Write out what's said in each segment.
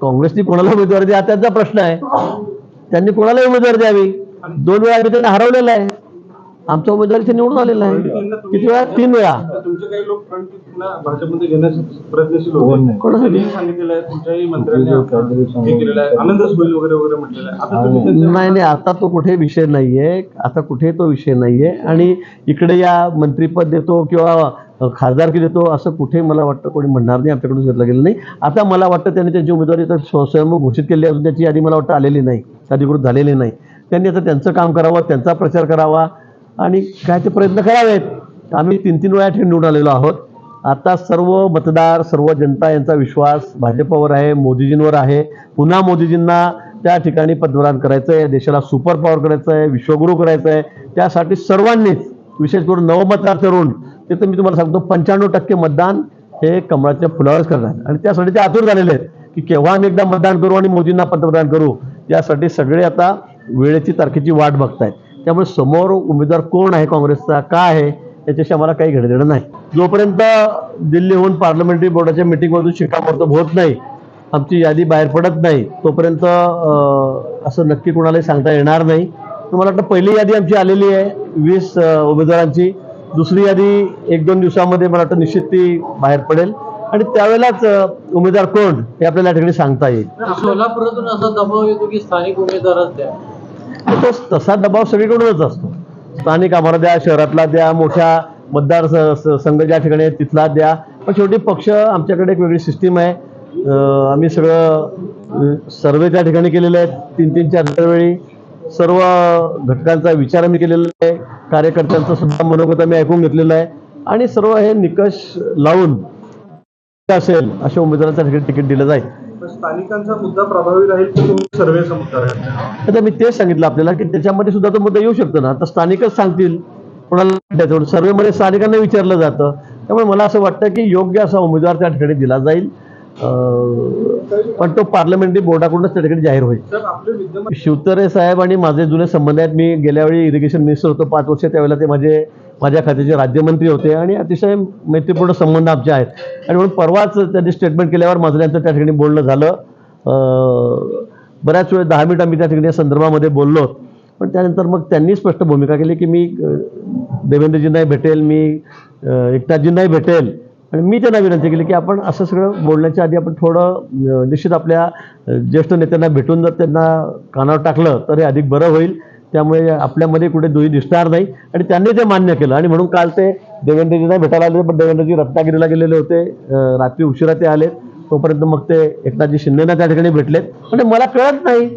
काँग्रेसनी कोणाला उमेदवारी द्या त्यांचा प्रश्न आहे. त्यांनी कोणाला उमेदवारी द्यावी? दोन वेळा आम्ही त्यांना हरवलेलं आहे. आमचा उमेदवार इथे निवडून आलेला आहे. किती वेळा? तीन वेळा. तुमचे काही लोक फ्रंट पुन्हा भाजपमध्ये घेण्यासाठी प्रयत्नशील होते. कोणासाठी? त्यांनी सांगितलेलं आहे तुमच्याही मंत्र्यांनी हे केलेलं आहे. आनंदच होईल वगैरे वगैरे म्हटलेलं आहे. आता तुम्ही त्यांच्या- नाही नाही आता तो कुठे विषय नाहीये. आता कुठे तो विषय नाहीये. आणि इकडे या मंत्रीपद देतो किंवा खासदारकी देतो असं कुठे मला वाटतं कोणी म्हणणार नाही आमच्याकडून घेतलं गेलं नाही. आता मला वाटतं त्यांनी त्यांची उमेदवारी तर स्वयंभू घोषित केली असून त्याची यादी मला वाटतं आलेली नाही अधिकृत झालेली नाही. त्यांनी आता त्यांचं काम करावं त्यांचा प्रचार करावा आणि काय ते प्रयत्न करावेत. आम्ही तीन तीन वेळा ठेवून निवडून आलेलो आहोत. आता सर्व मतदार सर्व जनता यांचा विश्वास भाजपवर आहे मोदीजींवर आहे. पुन्हा मोदीजींना त्या ठिकाणी पंतप्रधान करायचं आहे देशाला सुपर पॉवर करायचं आहे विश्वगुरू करायचं आहे त्यासाठी सर्वांनीच विशेष करून नवमतदार तरुण ते तर मी तुम्हाला सांगतो पंच्याण्णव टक्के मतदान हे कमळाच्या फुलावरच करणार आणि त्यासाठी ते आतुर झालेले आहेत की केव्हा आम्ही एकदा मतदान करू आणि मोदींना पंतप्रधान करू यासाठी सगळे आता वेळेची तारखेची वाट बघतायत. त्यामुळे समोर उमेदवार कोण आहे काँग्रेसचा का आहे याच्याशी आम्हाला काही घेणं देणं नाही. जोपर्यंत दिल्लीहून पार्लमेंटरी बोर्डाच्या मिटिंगमधून शिक्कामोर्तब होत नाही आमची यादी बाहेर पडत नाही तोपर्यंत असं नक्की कोणालाही सांगता येणार नाही. तुम्हाला वाटतं पहिली यादी आमची आलेली आहे वीस उमेदवारांची. दुसरी यादी एक दोन दिवसामध्ये मला वाटतं निश्चित ती बाहेर पडेल. आणि त्यावेळेलाच उमेदवार कोण हे आपल्याला या ठिकाणी सांगता येईल. सोलापुरातून असा दबाव येतो की स्थानिक उमेदवारच तो तसा दबाव सगळीकडूनच असतो. स्थानिक आम्हाला द्या शहरातला द्या मोठ्या मतदार संघ ज्या ठिकाणी आहे तिथला द्या. पण शेवटी पक्ष आमच्याकडे एक वेगळी सिस्टीम आहे. आम्ही सगळं सर्वे त्या ठिकाणी केलेले आहेत. तीन तीन चार चार वेळी सर्व घटकांचा विचार आम्ही केलेला आहे. कार्यकर्त्यांचं सुद्धा मनोगत आम्ही ऐकून घेतलेलं आहे. आणि सर्व हे निकष लावून असेल अशा उमेदवारांच्या ठिकाणी तिकीट दिलं जाईल. स्थानिकांचा मुद्दा प्रभावी राहील तर सर्वे आहे आता मी तेच सांगितलं आपल्याला की त्याच्यामध्ये सुद्धा तो मुद्दा येऊ शकतो ना. आता स्थानिकच सांगतील कोणाला सर्वेमध्ये स्थानिकांना विचारलं जातं. त्यामुळे मला असं वाटतं की योग्य असा उमेदवार त्या ठिकाणी दिला जाईल. पण तो पार्लमेंटरी बोर्डाकडूनच त्या ठिकाणी जाहीर होईल. शिवतरे साहेब आणि माझे जुने संबंध आहेत. मी गेल्या वेळी इरिगेशन मिनिस्टर होतो पाच वर्ष. त्यावेळेला ते माझे माझ्या खात्याचे राज्यमंत्री होते आणि अतिशय मैत्रीपूर्ण संबंध आमचे आहेत. आणि म्हणून परवाच त्यांनी स्टेटमेंट केल्यावर माझं त्यांचं त्या ठिकाणी बोलणं झालं. बऱ्याच वेळ दहा मिनिट आम्ही त्या ठिकाणी या संदर्भामध्ये बोललो. पण त्यानंतर मग त्यांनी स्पष्ट भूमिका केली की मी देवेंद्रजींनाही भेटेल मी एकनाथजींनाही भेटेल. आणि मी त्यांना विनंती केली की आपण असं सगळं बोलण्याच्या आधी आपण थोडं निश्चित आपल्या ज्येष्ठ नेत्यांना भेटून जर त्यांना कानावर टाकलं तर हे अधिक बरं होईल. त्यामुळे आपल्यामध्ये कुठे दुही दिसणार नाही. आणि त्यांनी ते मान्य केलं. आणि म्हणून काल ते देवेंद्रजींना भेटायला आले. पण देवेंद्रजी रत्नागिरीला गेलेले होते. रात्री उशिरा ते आले तोपर्यंत मग ते एकनाथजी शिंदेना त्या ठिकाणी भेटलेत. म्हणजे मला कळत नाही.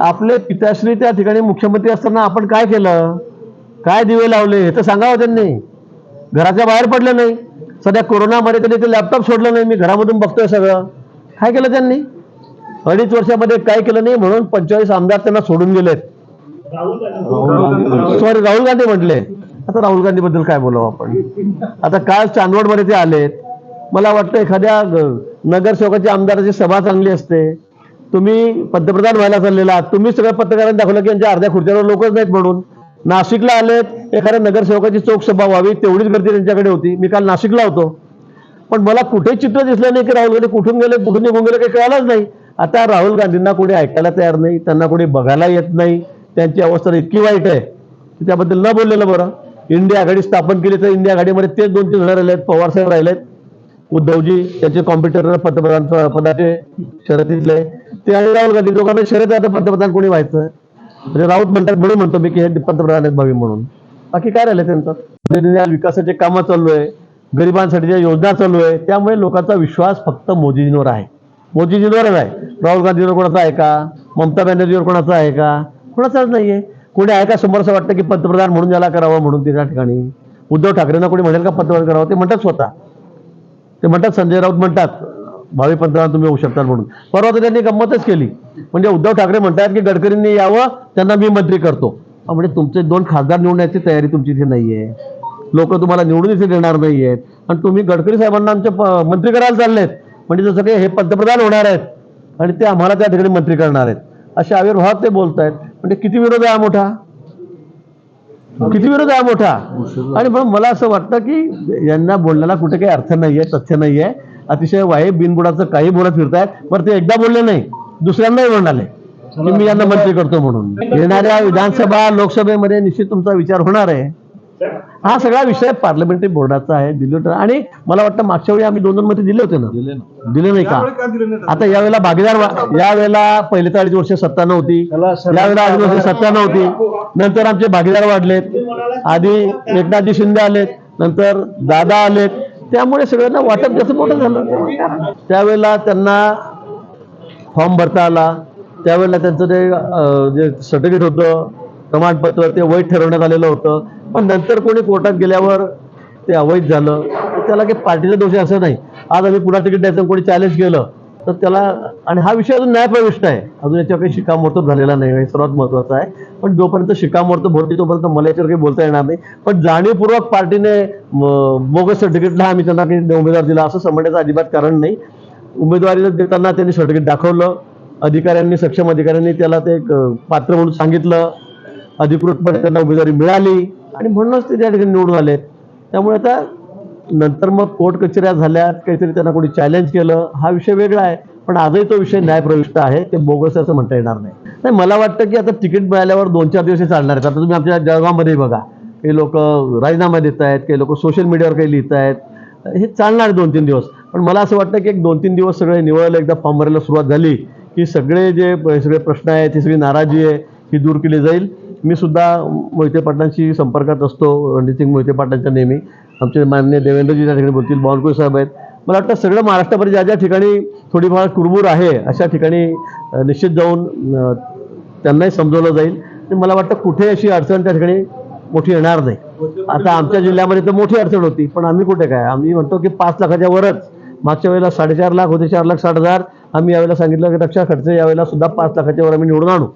आपले पिताश्री त्या ठिकाणी मुख्यमंत्री असताना आपण काय केलं? काय दिवे लावले? हे तर सांगावं त्यांनी. घराच्या बाहेर पडलं नाही. सध्या कोरोनामध्ये त्यांनी ते लॅपटॉप सोडलं नाही मी घरामधून बघतोय सगळं. काय केलं त्यांनी? अडीच वर्षामध्ये काय केलं नाही म्हणून पंचेचाळीस आमदार त्यांना सोडून गेलेत. सॉरी राहुल गांधी म्हटले. आता राहुल गांधी बद्दल काय बोलावं आपण? आता काल चांदवडमध्ये ते आलेत. मला वाटतं एखाद्या नगरसेवकाची आमदाराची सभा चांगली असते. तुम्ही पंतप्रधान व्हायला चाललेला आहात. तुम्ही सगळ्या पत्रकारांनी दाखवलं की यांच्या अर्ध्या खुर्च्यावर लोकच नाहीत म्हणून. नाशिकला आलेत एखाद्या नगरसेवकाची चौक सभा व्हावी तेवढीच गर्दी त्यांच्याकडे होती. मी काल नाशिकला होतो. पण मला कुठे चित्र दिसलं नाही की राहुल गांधी कुठून गेले कुठून निघून गेले काही कळालंच नाही. आता राहुल गांधींना कोणी ऐकायला तयार नाही त्यांना कोणी बघायला येत नाही. त्यांची अवस्था इतकी वाईट आहे की त्याबद्दल न बोललेलं बरं. इंडिया आघाडी स्थापन केली तर इंडिया आघाडीमध्ये तेच दोन तीन जण राहिलेत. पवार साहेब राहिलेत. उद्धवजी त्यांचे कॉम्प्युटर पंतप्रधान पदाचे शर्यतीतले ते आणि राहुल गांधी लोकांना शर्यत आता पंतप्रधान कोणी व्हायचं? म्हणजे राऊत म्हणतात म्हणून म्हणतो मी की हे पंतप्रधान आहेत भावी म्हणून. बाकी काय राहिलं त्यांचं? विकासाचे कामं चालू आहे गरिबांसाठीच्या योजना चालू आहे त्यामुळे लोकांचा विश्वास फक्त मोदीजींवर आहे. मोदीजींवरच आहे राहुल गांधीवर कोणाचा आहे का? ममता बॅनर्जीवर कोणाचा आहे का? कोणाचाच नाहीये. कोणी आहे का समोर असं वाटतं की पंतप्रधान म्हणून याला करावं म्हणून त्या ठिकाणी? उद्धव ठाकरेंना कोणी म्हणेल का पंतप्रधान करावं? ते म्हणतात स्वतः. ते म्हणतात संजय राऊत म्हणतात भावी पंतप्रधान तुम्ही होऊ शकतात म्हणून. परवा तर त्यांनी गंमतच केली. म्हणजे उद्धव ठाकरे म्हणतात की गडकरींनी यावं त्यांना मी मंत्री करतो. म्हणजे तुमचे दोन खासदार निवडण्याची तयारी तुमची इथे नाहीये. लोक तुम्हाला निवडून इथे देणार नाही आहेत आणि तुम्ही गडकरी साहेबांना आमचे मंत्री करायला चाललेत. म्हणजे जसं काही हे पंतप्रधान होणार आहेत आणि ते आम्हाला त्या ठिकाणी मंत्री करणार आहेत. अशा आविर्भावात ते बोलत आहेत म्हणजे किती विरोध आहे हा मोठा? किती विरोध आहे मोठा? आणि म्हणून मला असं वाटतं की यांना बोलण्याला कुठे काही अर्थ नाहीये तथ्य नाहीये. अतिशय वाईट बिनबुडाचं काही बोलत फिरतायत. पण ते एकदा बोलले नाही दुसऱ्यांदाही म्हणाले की मी यांना मंत्री करतो म्हणून. येणाऱ्या विधानसभा लोकसभेमध्ये निश्चित तुमचा विचार होणार आहे. हा सगळा विषय पार्लमेंटरी बोर्डाचा आहे दिले होते आणि मला वाटतं मागच्या वेळी आम्ही दोन दोन मते दिले होते ना? दिले नाही का? आता यावेळेला भागीदार यावेळेला पहिले तर अडीच वर्ष सत्ता नव्हती. यावेळेला अडीच वर्ष सत्ता नव्हती. नंतर आमचे भागीदार वाढलेत. आधी एकनाथजी शिंदे आलेत. नंतर दादा आलेत. त्यामुळे सगळ्यांना वाटप जास्त मोठं झालं. त्यावेळेला त्यांना फॉर्म भरता आला. त्यावेळेला त्यांचं ते जे सर्टिफिकेट होतं प्रमाणपत्र ते वैध ठरवण्यात आलेलं होतं. पण नंतर कोणी कोर्टात गेल्यावर ते अवैध झालं. त्याला काही पार्टीचा दोष असं नाही. आज आम्ही पुन्हा तिकीट द्यायचं कोणी चॅलेंज केलं तर त्याला आणि हा विषय अजून न्यायप्रविष्ट आहे. अजून याच्यावर काही शिक्कामोर्तब झालेला नाही हे सर्वात महत्वाचं आहे. पण जोपर्यंत शिक्कामोर्तब होती तोपर्यंत मला याच्यावर काही बोलता येणार नाही. पण जाणीवपूर्वक पार्टीने बोगस सर्टिफिकेटला आम्ही त्यांना काही उमेदवार दिला असं समजण्याचं अजिबात कारण नाही. उमेदवारी देताना त्यांनी सर्टिफिकेट दाखवलं. अधिकाऱ्यांनी सक्षम अधिकाऱ्यांनी त्याला ते एक पात्र म्हणून सांगितलं. अधिकृतपणे त्यांना उमेदवारी मिळाली आणि म्हणूनच ते त्या ठिकाणी निवडून आलेत त्यामुळे आता नंतर मग कोर्ट कचेऱ्या झाल्यात काहीतरी त्यांना कोणी चॅलेंज केलं हा विषय वेगळा आहे. पण आजही तो विषय न्यायप्रविष्ट आहे ते बोगस असं म्हणता येणार नाही. नाही मला वाटतं की आता तिकीट मिळाल्यावर दोन चार दिवस हे चालणार आहेत. आता तुम्ही आमच्या जळगावमध्ये बघा काही लोक राजीनामा देत आहेत काही लोक सोशल मीडियावर काही लिहित आहेत. हे चालणार आहे दोन तीन दिवस. पण मला असं वाटतं की एक दोन तीन दिवस सगळे निवळायला एकदा फॉर्म भरायला सुरुवात झाली की सगळे जे सगळे प्रश्न आहेत ही सगळी नाराजी आहे ही दूर केली जाईल. मी सुद्धा मोहिते पाटलांशी संपर्कात असतो रणजितसिंग मोहिते पाटलांच्या नेहमी. आमचे मान्य देवेंद्रजी त्या ठिकाणी बोलतील बावनकुळे साहेब आहेत. मला वाटतं सगळं महाराष्ट्रामध्ये ज्या ज्या ठिकाणी थोडीफार कुरबूर आहे अशा ठिकाणी निश्चित जाऊन त्यांनाही समजवलं जाईल. आणि मला वाटतं कुठे अशी अडचण त्या ठिकाणी मोठी येणार नाही. आता आमच्या जिल्ह्यामध्ये तर मोठी अडचण होती पण आम्ही कुठे काय? आम्ही म्हणतो की पाच लाखाच्या वरच. मागच्या वेळेला साडेचार लाख होते चार लाख साठ हजार. आम्ही यावेळेला सांगितलं की रक्षा खर्च यावेळेला सुद्धा पाच लाखाच्या वर आम्ही निवडून आणू.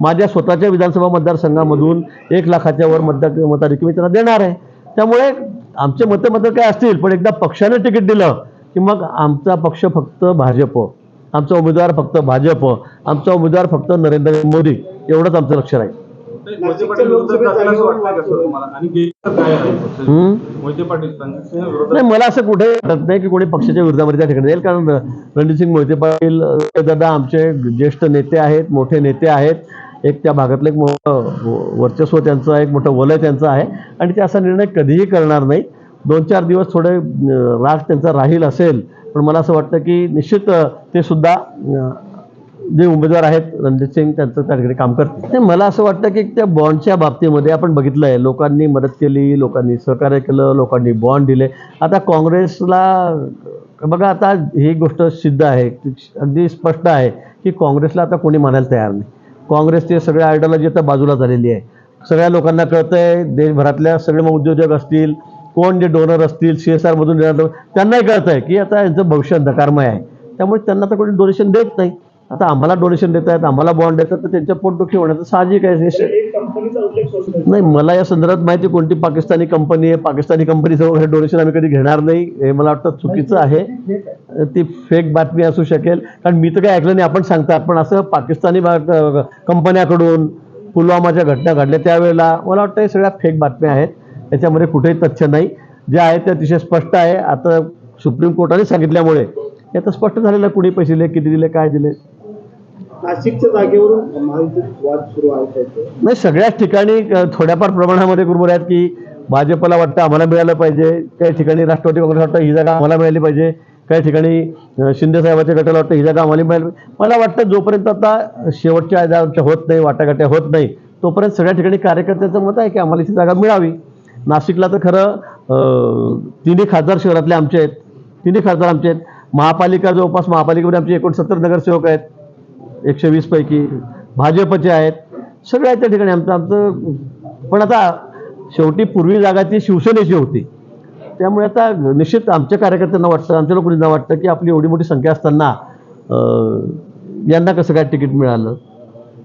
माझ्या स्वतःच्या विधानसभा मतदारसंघामधून एक लाखाच्या वर मतदार मताधिक्य मी त्यांना देणार आहे. त्यामुळे आमचे मतं मतं काय असतील पण एकदा पक्षाने तिकीट दिलं की मग आमचा पक्ष फक्त भाजप आमचा उमेदवार फक्त भाजप आमचा उमेदवार फक्त नरेंद्र मोदी एवढंच आमचं लक्ष राहील. मोहिते पाटील विरुद्ध जातील असं वाटतंय का सर तुम्हाला? आणि गेलं काय आहे? हम्म? मोहिते पाटील रणजितसिंह विरोधात नाही मला असं कुठे वाटत नाही की कोणी पक्षाच्या विरोधामध्ये त्या ठिकाणी जाईल. कारण रणजितसिंग मोहिते पाटील दादा आमचे ज्येष्ठ नेते आहेत मोठे नेते आहेत. एक त्या भागातलं एक मोठं वर्चस्व त्यांचं एक मोठं वलय त्यांचं आहे. आणि ते असा निर्णय कधीही करणार नाही दोन चार दिवस थोडे राग त्यांचा राहील असेल. पण मला असं वाटतं की निश्चित ते सुद्धा जे उमेदवार आहेत रणजित सिंग त्यांचं त्या ठिकाणी काम करतात नाही, मला असं वाटतं की त्या बॉन्डच्या बाबतीमध्ये आपण बघितलं आहे लोकांनी मदत केली लोकांनी सहकार्य केलं लोकांनी बॉन्ड दिले. आता काँग्रेसला बघा आता ही गोष्ट सिद्ध आहे अगदी स्पष्ट आहे की काँग्रेसला आता कोणी मानायला तयार नाही. काँग्रेसचे सगळे आयडियॉलॉजी आता बाजूला झालेली आहे. सगळ्या लोकांना कळतं आहे देशभरातल्या सगळे मग उद्योजक असतील कोण जे डोनर असतील सी एस आरमधून येणार त्यांनाही कळतं आहे की आता यांचं भविष्य अंधकारमय आहे. त्यामुळे त्यांना तर कोणी डोनेशन देत नाही. आता आम्हाला डोनेशन देत आहेत आम्हाला बॉन्ड देतात तर त्यांच्या पोटदुखी होण्याचं साहजिक आहे. नाही मला या संदर्भात माहिती कोणती पाकिस्तानी कंपनी आहे. पाकिस्तानी कंपनीचं वगैरे डोनेशन आम्ही कधी घेणार नाही. हे मला वाटतं चुकीचं आहे. ती फेक बातमी असू शकेल. कारण मी तर काही ऐकलं नाही आपण सांगतात. पण असं पाकिस्तानी कंपन्याकडून पुलवामाच्या घटना घडल्या त्यावेळेला मला वाटतं हे सगळ्या फेक बातम्या आहेत. त्याच्यामध्ये कुठेही तथ्य नाही. जे आहे ते अतिशय स्पष्ट आहे. आता सुप्रीम कोर्टाने सांगितल्यामुळे हे आता स्पष्ट झालेलं कुणी पैसे दिले किती दिले काय दिले? नाशिकच्या जागेवरून महायुतीत वाद सुरू आहे नाही सगळ्याच ठिकाणी थोड्याफार प्रमाणामध्ये गुरुबर आहेत की भाजपला वाटतं आम्हाला मिळालं पाहिजे. काही ठिकाणी राष्ट्रवादी काँग्रेस वाटतं ही जागा आम्हाला मिळाली पाहिजे. काही ठिकाणी शिंदेसाहेबाच्या शिंदे साहेबाच्या गटाला वाटतं ही जागा आम्हाला मिळाली मला वाटतं जोपर्यंत आता शेवटच्या आमच्या होत नाही वाटाघाट्या होत नाही तोपर्यंत सगळ्या ठिकाणी कार्यकर्त्याचं मत आहे की आम्हाला ही जागा मिळावी. नाशिकला तर खरं तिन्ही खासदार शहरातले आमचे आहेत. तिन्ही खासदार आमचे आहेत. महापालिका जवळपास महापालिकेमध्ये आमचे एकोणसत्तर नगरसेवक आहेत. एकशे वीसपैकी भाजपचे आहेत. सगळ्या त्या ठिकाणी आमचं आमचं पण आता शेवटी पूर्वी जागा ती शिवसेनेची होती. त्यामुळे आता निश्चित आमच्या कार्यकर्त्यांना वाटतं आमच्या लोकांना वाटतं की आपली एवढी मोठी संख्या असताना यांना कसं काय तिकीट मिळालं?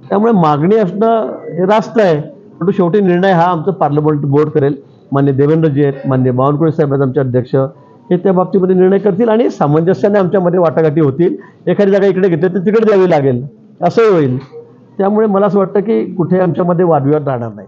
त्यामुळे मागणी असणं हे रास्त आहे. परंतु शेवटी निर्णय हा आमचं पार्लमेंट बोर्ड करेल. मान्य देवेंद्रजी आहेत मान्य बावनकुळे साहेब आहेत आमचे अध्यक्ष. हे त्या बाबतीमध्ये निर्णय करतील आणि सामंजस्याने आमच्यामध्ये वाटाघाटी होतील. एखादी जागा इकडे घेतली तर तिकडे द्यावी लागेल. असंही होईल. त्यामुळे मला असं वाटतं की कुठे आमच्यामध्ये वादविवाद राहणार नाही.